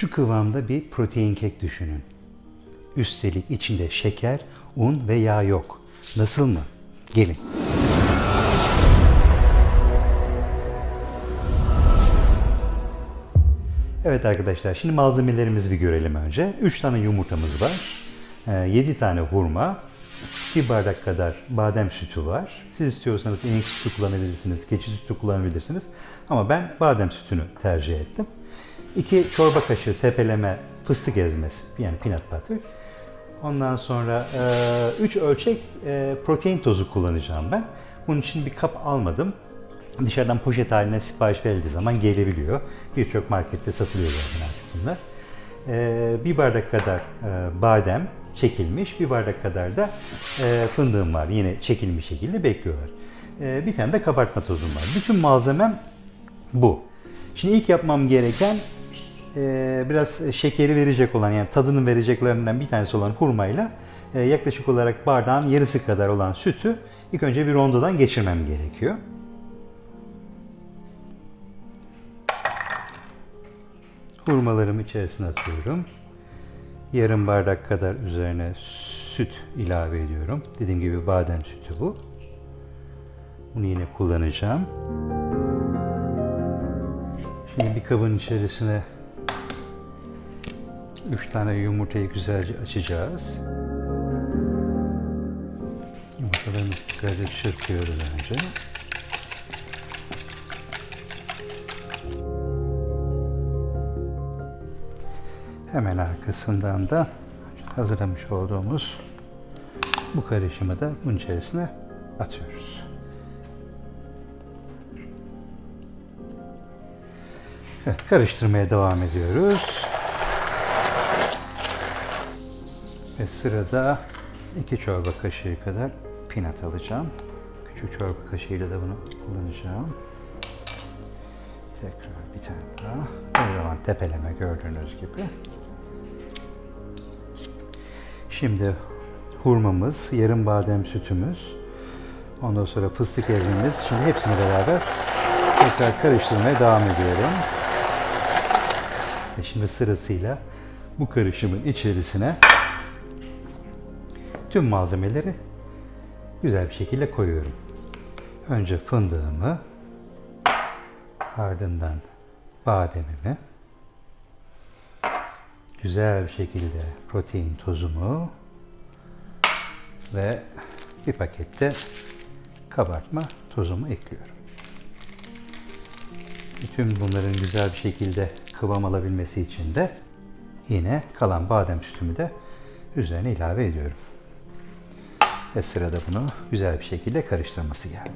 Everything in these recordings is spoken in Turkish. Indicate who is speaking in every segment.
Speaker 1: Şu kıvamda bir protein kek düşünün. Üstelik içinde şeker, un ve yağ yok. Nasıl mı? Gelin. Evet arkadaşlar şimdi malzemelerimizi bir görelim önce. 3 tane yumurtamız var. 7 tane hurma. 1 bardak kadar badem sütü var. Siz istiyorsanız inek sütü kullanabilirsiniz, keçi sütü kullanabilirsiniz. Ama ben badem sütünü tercih ettim. 2 çorba kaşığı tepeleme fıstık ezmesi yani peanut butter. Ondan sonra 3 ölçek protein tozu kullanacağım ben. Bunun için bir kap almadım. Dışarıdan poşet haline sipariş verildiği zaman gelebiliyor. Birçok markette satılıyor zaten artık bunlar. Bir bardak kadar badem çekilmiş, bir bardak kadar da fındığım var. Yine çekilmiş şekilde bekliyorlar. Bir tane de kabartma tozum var. Bütün malzemem bu. Şimdi ilk yapmam gereken e, biraz şekeri verecek olan yani tadını vereceklerinden bir tanesi olan hurmayla e, yaklaşık olarak bardağın yarısı kadar olan sütü ilk önce bir rondodan geçirmem gerekiyor. Hurmalarımı içerisine atıyorum. Yarım bardak kadar üzerine süt ilave ediyorum. Dediğim gibi badem sütü bu. Bunu yine kullanacağım. Şimdi bir kabın içerisine 3 tane yumurtayı güzelce açacağız. Yumurtalarımızı güzelce çırpıyoruz önce. Hemen arkasından da hazırlamış olduğumuz bu karışımı da bunun içerisine atıyoruz. Evet, karıştırmaya devam ediyoruz. Ve sırada iki çorba kaşığı kadar peanut alacağım. Küçük çorba kaşığıyla da bunu kullanacağım. Tekrar bir tane daha. O zaman tepeleme gördüğünüz gibi. Şimdi hurmamız, yarım badem sütümüz, ondan sonra fıstık ezmemiz. Şimdi hepsini beraber tekrar karıştırmaya devam ediyorum. Ve şimdi sırasıyla bu karışımın içerisine tüm malzemeleri güzel bir şekilde koyuyorum. Önce fındığımı, ardından bademimi, güzel bir şekilde protein tozumu ve bir pakette kabartma tozumu ekliyorum. Bütün bunların güzel bir şekilde kıvam alabilmesi için de yine kalan badem sütümü de üzerine ilave ediyorum. Ve sırada bunu güzel bir şekilde karıştırması geldi.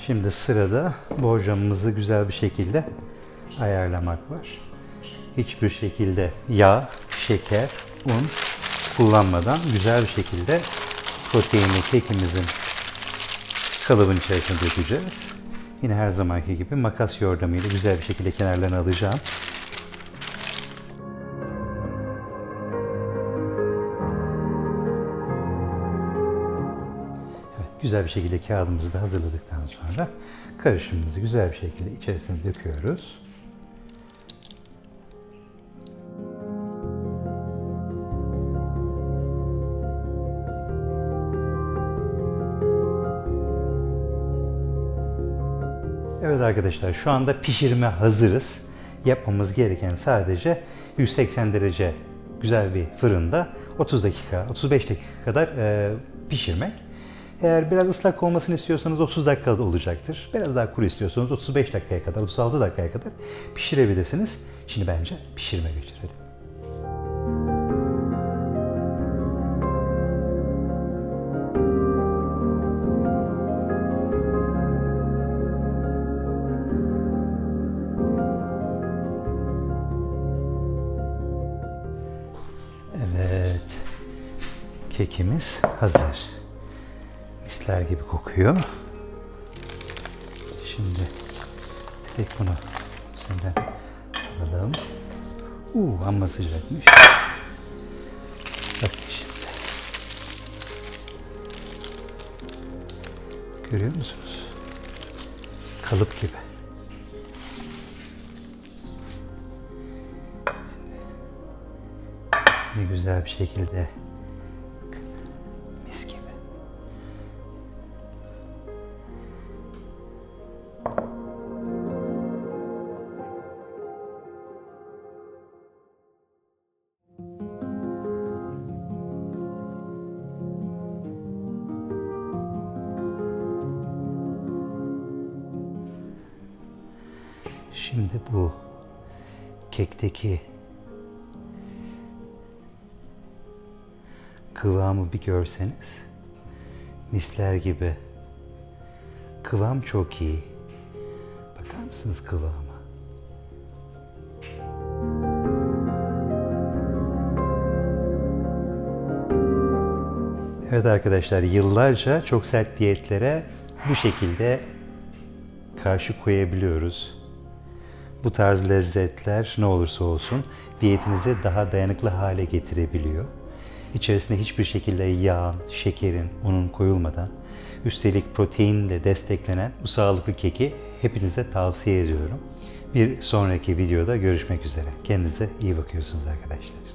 Speaker 1: Şimdi sırada borcamımızı güzel bir şekilde ayarlamak var. Hiçbir şekilde yağ, şeker, un kullanmadan güzel bir şekilde proteini kekimizin kalıbın içerisine dökeceğiz. Yine her zamanki gibi makas yordamıyla güzel bir şekilde kenarlarını alacağım. Evet, güzel bir şekilde kağıdımızı da hazırladıktan sonra karışımımızı güzel bir şekilde içerisine döküyoruz. Evet arkadaşlar şu anda pişirme hazırız. Yapmamız gereken sadece 180 derece güzel bir fırında 30 dakika, 35 dakika kadar e, pişirmek. Eğer biraz ıslak olmasını istiyorsanız 30 dakikada olacaktır. Biraz daha kuru istiyorsanız 35 dakikaya kadar, 36 dakikaya kadar pişirebilirsiniz. Şimdi bence pişirme geçirelim. Kekimiz hazır. Misler gibi kokuyor. Şimdi tek bunu senden Bakalım. Uuu amma sıcakmış. Bakın şimdi. Görüyor musunuz? Kalıp gibi. Ne güzel bir şekilde Şimdi bu kekteki kıvamı bir görseniz misler gibi. Kıvam çok iyi. Bakar mısınız kıvama? Evet arkadaşlar yıllarca çok sert diyetlere bu şekilde karşı koyabiliyoruz. Bu tarz lezzetler ne olursa olsun diyetinizi daha dayanıklı hale getirebiliyor. İçerisine hiçbir şekilde yağın, şekerin, unun koyulmadan üstelik proteinle desteklenen bu sağlıklı keki hepinize tavsiye ediyorum. Bir sonraki videoda görüşmek üzere. Kendinize iyi bakıyorsunuz arkadaşlar.